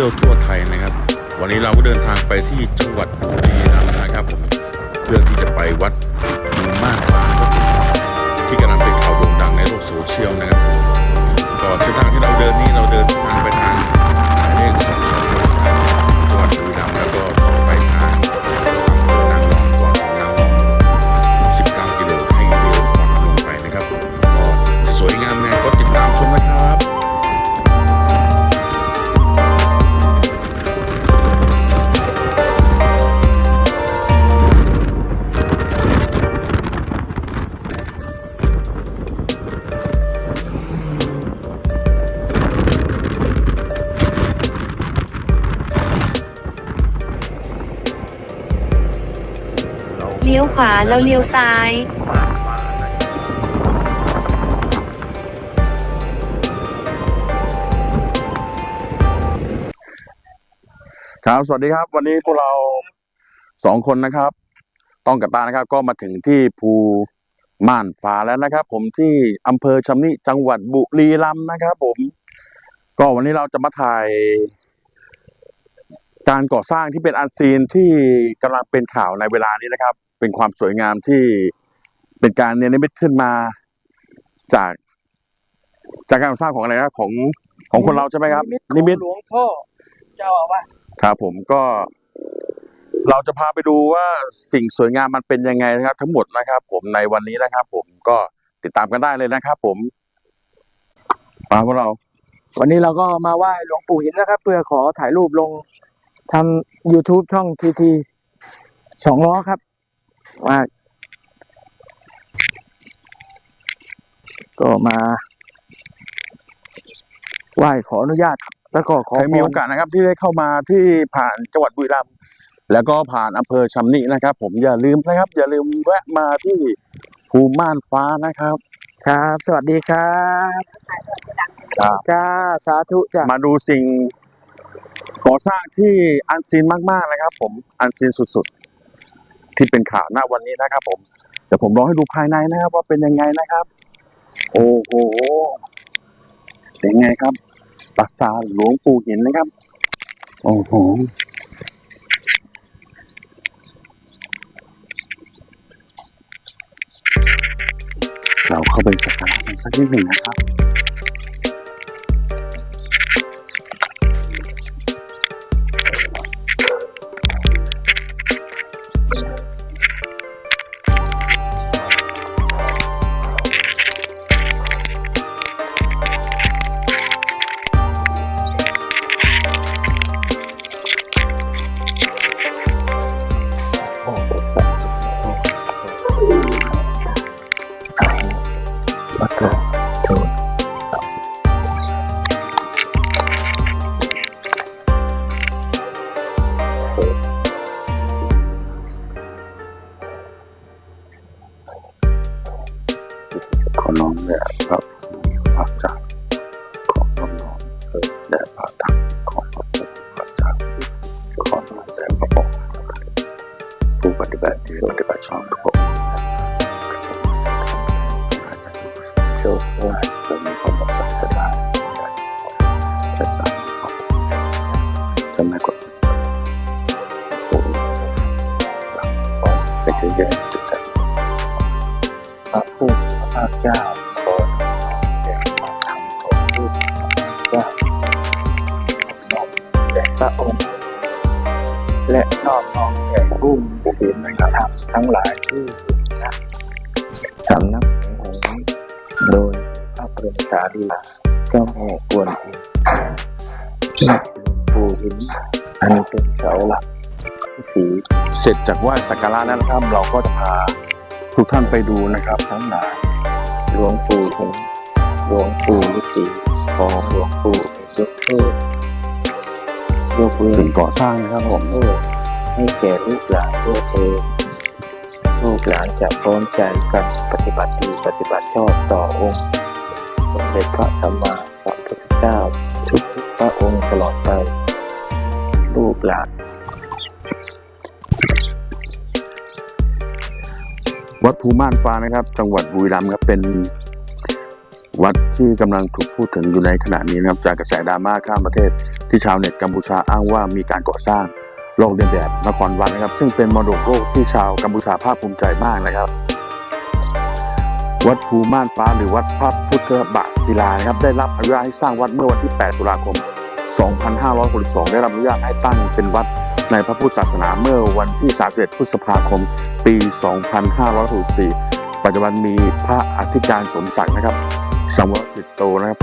เที่ยวทั่วไทยนะครับ วันนี้เราก็เดินทางไปที่จัง วขวาแล้วเลี้ยวซ้าย ครับ สวัสดีครับ วันนี้พวกเราสองคนนะครับ ต้องกับตานะครับ ก็มาถึงที่ภูม่านฟ้าแล้วนะครับ ผมที่อำเภอชำนิจังหวัดบุรีรัมย์นะครับ ผม ก็วันนี้เราจะมาถ่ายการก่อสร้างที่เป็นอันซีนที่กำลังเป็นข่าวในเวลานี้นะครับ เป็นความสวยงามที่เป็นการเนรมิตขึ้นมาจาก จากการก่อสร้างของอะไรนะของของคนเราใช่ไหมครับ นิมิตหลวงพ่อเจ้าอาวาสครับผมก็เราจะพาไปดูว่าสิ่งสวยงามมันเป็นยังไงนะครับ ทั้งหมดนะครับ ผมในวันนี้นะครับ ผมก็ติดตามกันได้เลยนะครับ ผมมาพวกเรา วันนี้เราก็มาไหว้หลวงปู่หินนะครับ เพื่อขอถ่ายรูปลงทำ YouTube ช่องทีทีสองล้อครับ ว่าก็มาไหว้ขออนุญาต แล้วก็ขอใครมีพโอกาสนะครับ ที่ได้เข้ามาที่ผ่านจังหวัดบุรีรัมย์แล้วก็ผ่านอำเภอชำนินะครับ ผมอย่าลืมนะครับ อย่าลืมแวะมาที่ภูม่านฟ้านะครับ ครับ สวัสดีครับครับ จ้าสาธุจ้ามาดูสิ่งก่อสร้างที่อันซีนมากๆนะครับ ผมอันซีนสุดๆ ที่เป็นข่าวหน้าวันนี้นะครับ ผมเดี๋ยวผมลองให้ดูภายในนะครับ ว่าเป็นยังไงนะครับ โอ้โหเป็นไงครับปราสาทหลวงปู่หินนะครับ โอ้โหเราเข้าไปสักการะกันสักนิดหนึ่งนะครับ เจ้าน้อมแด่พระองค์ และนอมน้อมแด่ผู้มีศีลธรรมทั้งหลายที่อยู่ณสำนักของหงส์โดยพระบรมสารีลาเจ้าแม่กวนอิมปู่หินอันเป็นเสาหลักสีเสร็จจากไหว้สักการะแล้นครับเราก็จะพาทุกท่านไปดูนะครับทั้งหลายหลวงปู่หิน หลวงปู่ฤาษีของหลวงปู่ยกโทษยกเว้สิ่นงก่อสร้างนะครับผมโทษให้แก่ลูกหลานด้วยเองลูกหลานจะพร้อมใจกันปฏิบัติดีปฏิบัติชอบต่อองค์สมเด็จพระสัมมาสัมพุทธเจ้าทุกทุกๆพระองค์ตลอดไปลูกหลานวัดภูม่านฟ้านะครับ จังหวัดบุรีรัมย์ครับเป็น วัดที่กำลังถูกพูดถึงอยู่ในขณะนี้นะครับจากกระแสดราม่าข้ามประเทศ ที่ชาวเน็ตกัมพูชาอ้างว่ามีการก่อสร้างโลกเรียนแบบนครวัดนะครับ ซึ่งเป็นมรดกโลกที่ชาวกัมพูชาภาคภูมิใจมากนะครับ วัดภูม่านฟ้าหรือวัดพระพุทธบาทศิลานะครับ ได้รับอนุญาตให้สร้างวัดเมื่อวันที่ 8 ตุลาคม 2562 ได้รับอนุญาตให้ตั้งเป็นวัดในพระพุทธศาสนาเมื่อวันที่ 31 พฤษภาคม ปี 2564 ปัจจุบันมีพระอธิการสมศักดิ์นะครับ สังวรจิตโตนะครับ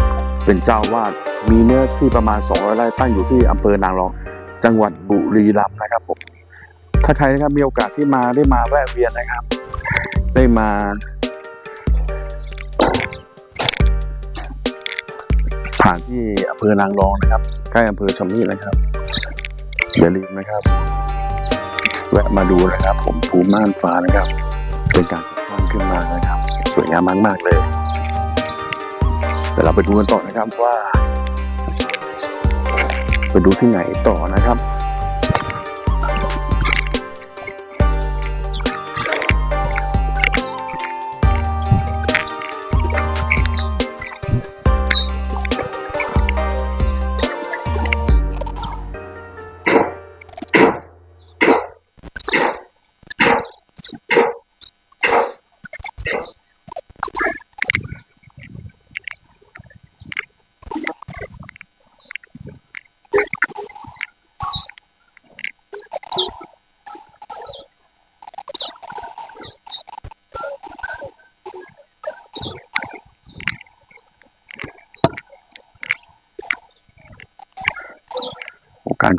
เป็นเจ้าวาดมีเนื้อที่ประมาณ 200 ไร่ตั้งอยู่ที่อำเภอนางรอง จังหวัดบุรีรัมย์นะครับผมถ้าใครนะครับมีโอกาสที่มาได้มาแวะเวียนนะครับ ได้มาผ่านที่อำเภอนางรองนะครับ ใกล้อำเภอชำนินะครับอย่าลืมนะครับ แวะมาดูนะครับ ผมภูม่านฟ้านะครับ เป็นการสร้างขึ้นมานะครับ สวยงามมากๆเลย ดี๋ยวเราไปดูกันต่อนะครับว่า ไปดูที่ไหนต่อนะครับ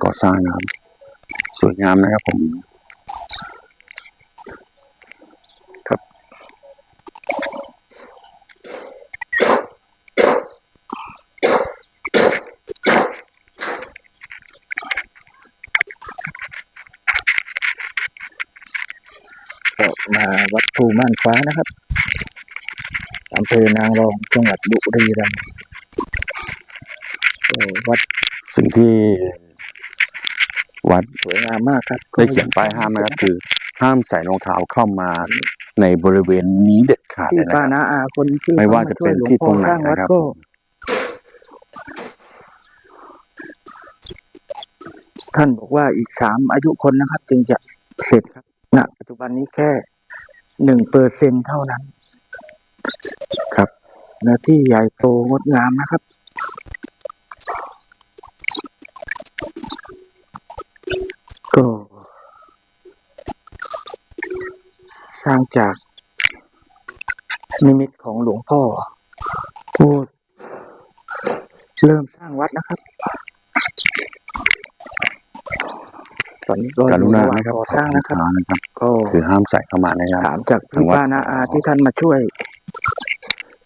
ก่อสร้างนะครับ สวยงามนะครับผม ครับ ก็มาวัดภูม่านฟ้านะครับอำเภอนางรองจังหวัดบุรีรัมย์วัดสิ่งที่ วัดสวยงามมากครับได้เขียนป้ายห้ามนะครับคือ ห้ามใส่รองเท้าเข้ามาในบริเวณนี้เด็ดขาดเลที่ยนะคป้ารับนาอาคนที่ไม่ว่าจะเป็นที่ตรงไหนเข้ามาช่วยลวงพ่อสร้างวัดนะครับก็ท่านบอกว่าอีกสามอายุคนนะครับ จึงจะเสร็จครับณปัจจุบันนี้แค่หนึ่งเปอร์เซ็นเท่านั้น ครับเนื้อที่ใหญ่โตงดงามนะครับ ก็ ส ร้างจากนิมิตของหลวงพ่อผู้เริ่มสร้างวัดนะครับ ตอนนี้ก็กรุณาอยู่ะหว่งนะครับก่อสร้างนะครับนะครับ ก็คือห้ามใส่เข้ามานะครับถามจากพี่ป้านาอาที่ท่านมาช่วย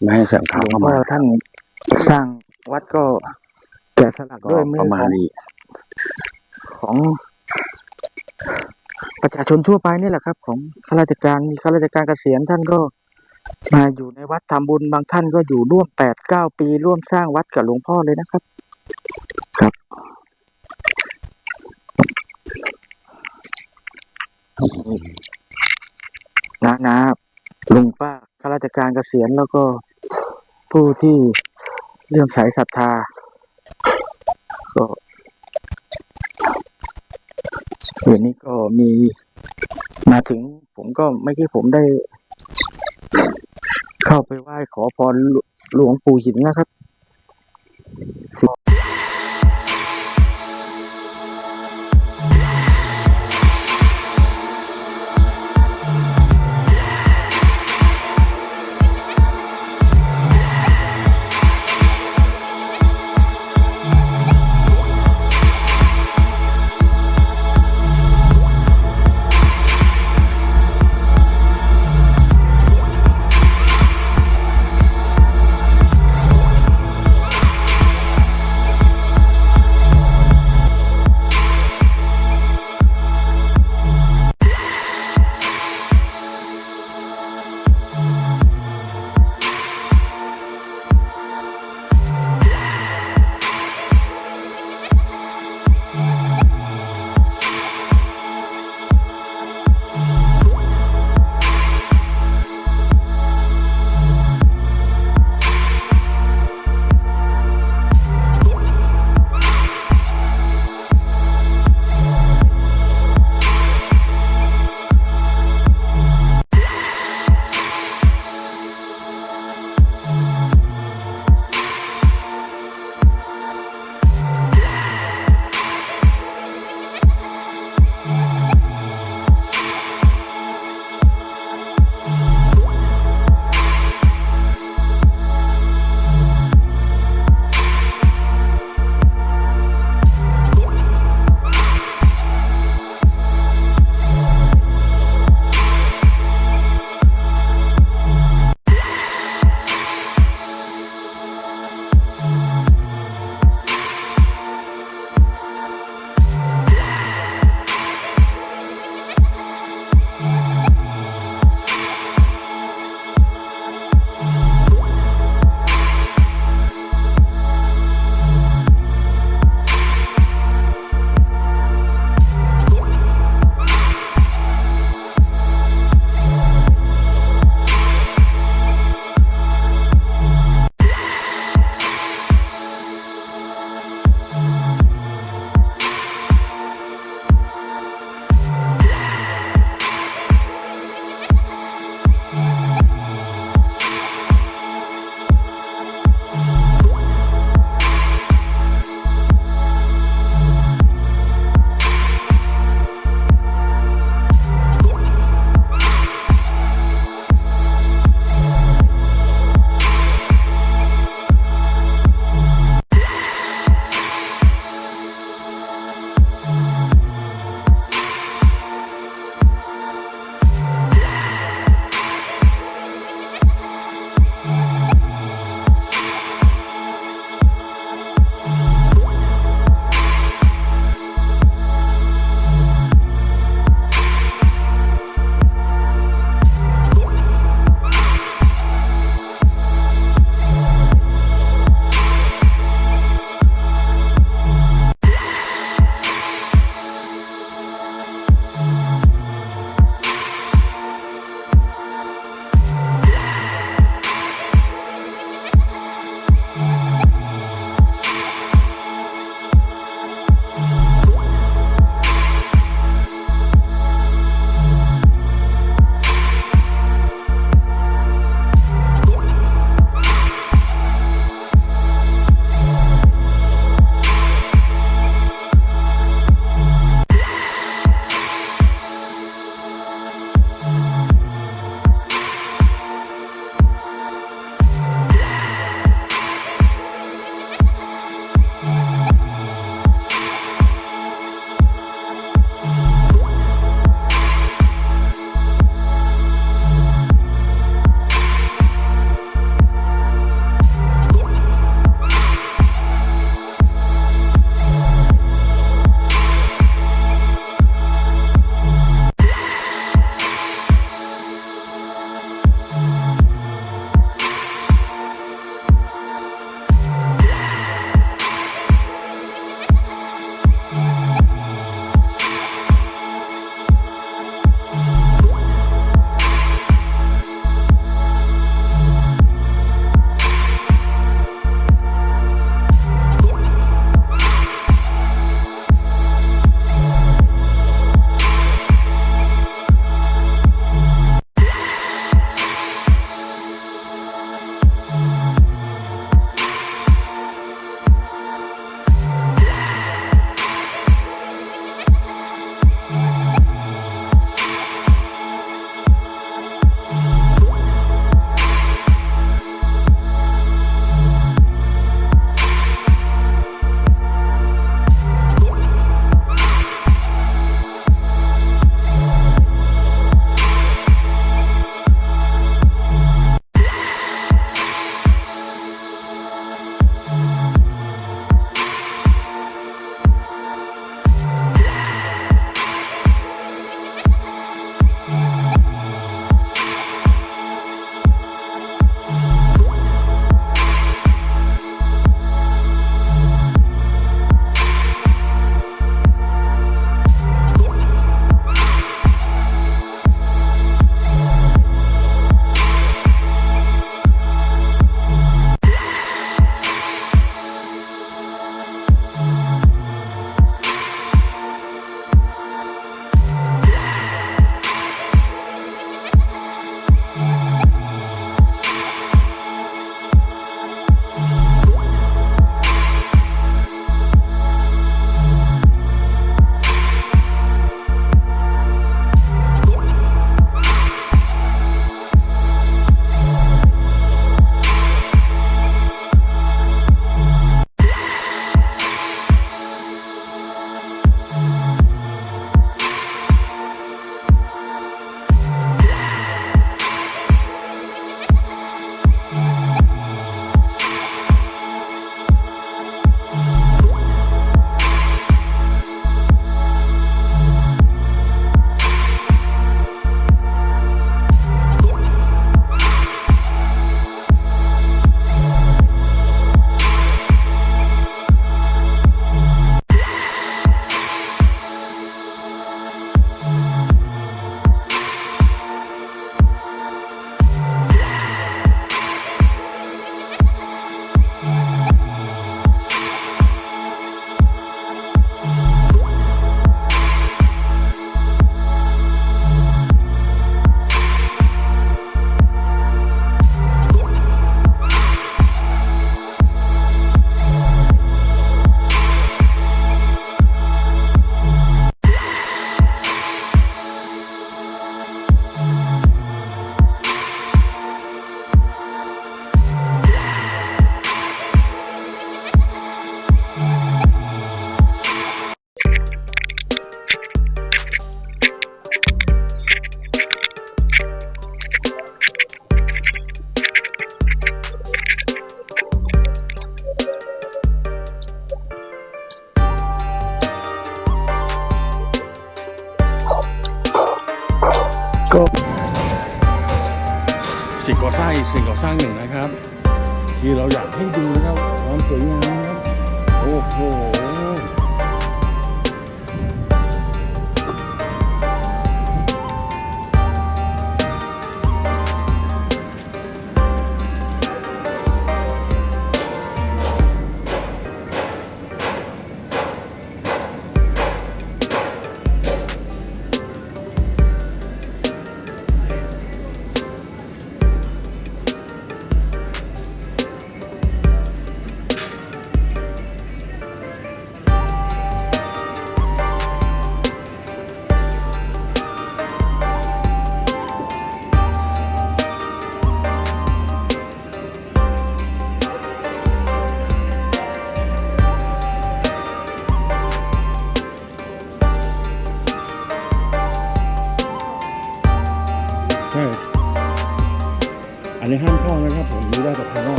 ไม่ให้ใส่รองหเท้าลวงเข้าพ่มาอท่านสร้างวัดก็แกะสลักก็ด้วยมือประขมาอณงนี้ของ ประชาชนทั่วไปนี่แหละครับ ของข้าราชการมีข้าราชการเกษียณท่านก็มาอยู่ในวัดทำบุญบางท่านก็อยู่ร่วมแปดเก้าปี ร่วมสร้างวัดกับหลวงพ่อเลยนะครับ ครับ นะนะลุงป้าข้าราชการเกษียณแล้วก็ผู้ที่เลื่อมใสศรัทธาก็ วนี้ก็มีมาถึง ผมก็ไม่ที่ผมได้ เข้าไปไหว้ขอพรหลวงปู่หินนะครับ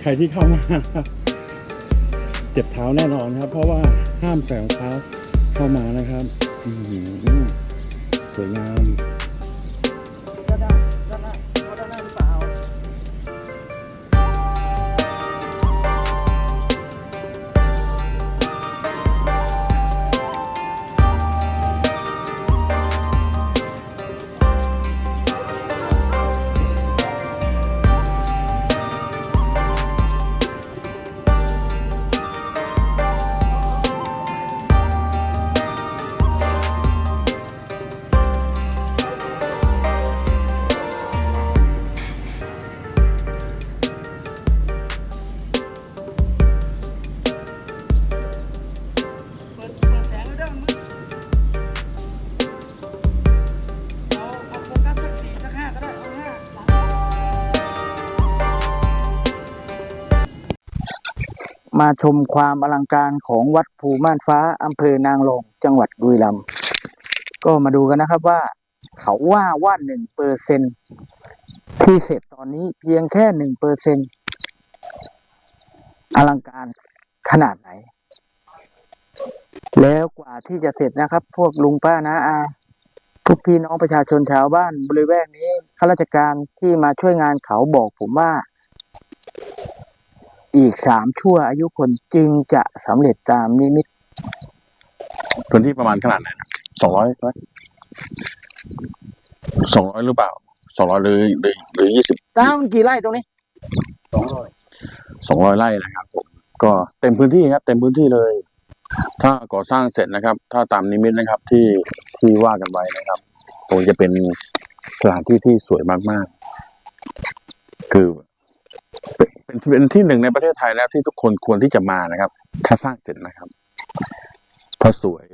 ใครที่เข้ามาเจ็บเท้าแน่นอนครับ เพราะว่าห้ามใส่รองเท้าเข้ามานะครับสวยงาม มาชมความอลังการของวัดภูม่านฟ้าอำเภอนางรองจังหวัดบุรีรัมย์ก็มาดูกันนะครับว่า เขาว่าว่าหนึ่งเปอร์เซนที่เสร็จตอนนี้เพียงแค่หนึ่งเปอร์เซนอลังการขนาดไหน แล้วกว่าที่จะเสร็จนะครับ พวกลุงป้านะอาทุกพี่น้องประชาชนชาวบ้านบริเวณนี้ข้าราชการที่มาช่วยงานเขาบอกผมว่า อีกสามชั่วอายุคนจึงจะสำเร็จตามนิมิตพื้นที่ประมาณขนาดไหนสองร้อยสองร้อยหรือเปล่าสองร้อยหรือหรือหรือยี่สิบตั้งกี่ไร่ตรงนี้สองร้อยไร่นะครับผมก็เต็มพื้นที่ครับ เต็มพื้นที่เลย ถ้าก่อสร้างเสร็จนะครับ ถ้าตามนิมิตนะครับ ที่ที่ว่ากันไว้นะครับคงจะเป็นสถานที่ที่สวยมากๆ คือ เป็นเป็นที่หนึ่งในประเทศไทยแล้วที่ทุกคนควรที่จะมานะครับ ถ้าสร้างเสร็จนะครับเพราะสวย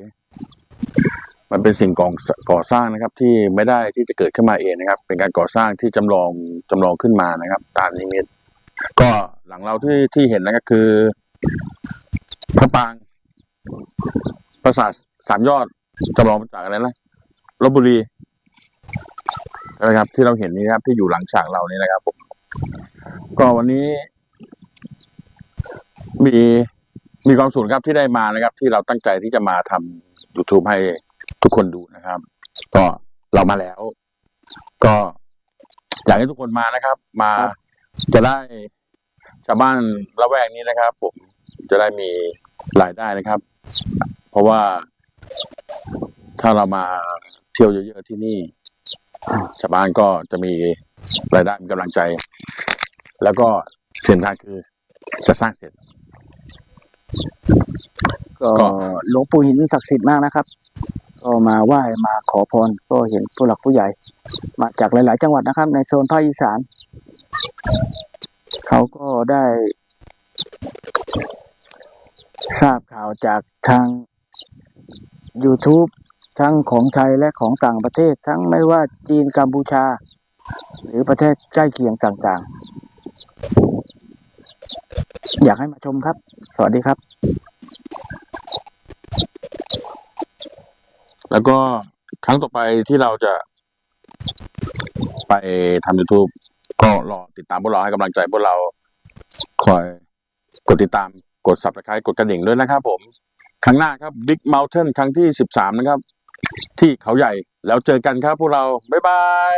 มันเป็นสิ่งก่อก่อสร้างนะครับ ที่ไม่ได้ที่จะเกิดขึ้นมาเองนะครับ เป็นการก่อสร้างที่จำลองจำลองขึ้นมานะครับ ตามนิมิตก็หลังเราที่ที่เห็นนะครับคือ พระปรางปราสาทสามยอดจำลองมาจากอะไรนะลบบุรีนะครับ ที่เราเห็นนี้ครับ ที่อยู่หลังฉากเรานี่นะครับผม ก็วันนี้มีมีความสุขครับที่ได้มานะครับ ที่เราตั้งใจที่จะมาทำ YouTube ให้ทุกคนดูนะครับ ก็เรามาแล้ว ก็อยากให้ทุกคนมานะครับ มาจะได้ชาวบ้านละแวกนี้นะครับ ผมจะได้มีรายได้นะครับ เพราะว่าถ้าเรามาเที่ยวเยอะๆที่นี่ชาวบ้านก็จะมีรายได้มีกำลังใจ แล้วก็เสิ่งสำคัญคือจะสร้างเสร็จก็ก็หลวงปู่หินศักดิ์สิทธิ์มากนะครับ ก็มาไหว้มาขอพร ก็เห็นผู้หลักผู้ใหญ่ มาจากหลาย ๆ จังหวัดนะครับ ในโซนภาคอีสาน เขาก็ได้ ทราบข่าวจากทาง YouTube ทั้งของไทยและของต่างประเทศ ทั้งไม่ว่าจีนกัมพูชา หรือประเทศใกล้เคียงต่าง ๆ อยากให้มาชมครับ สวัสดีครับ แล้วก็ครั้งต่อไปที่เราจะ ไปทำ YouTube ก็รอติดตามพวกเราให้กำลังใจพวกเรา คอยกดติดตามกด subscribe กดกระดิ่งด้วยนะครับผม ครั้งหน้าครับ Big Mountain ครั้งที่ 13 นะครับ ที่เขาใหญ่แล้วเจอกันครับพวกเรา บ๊ายบาย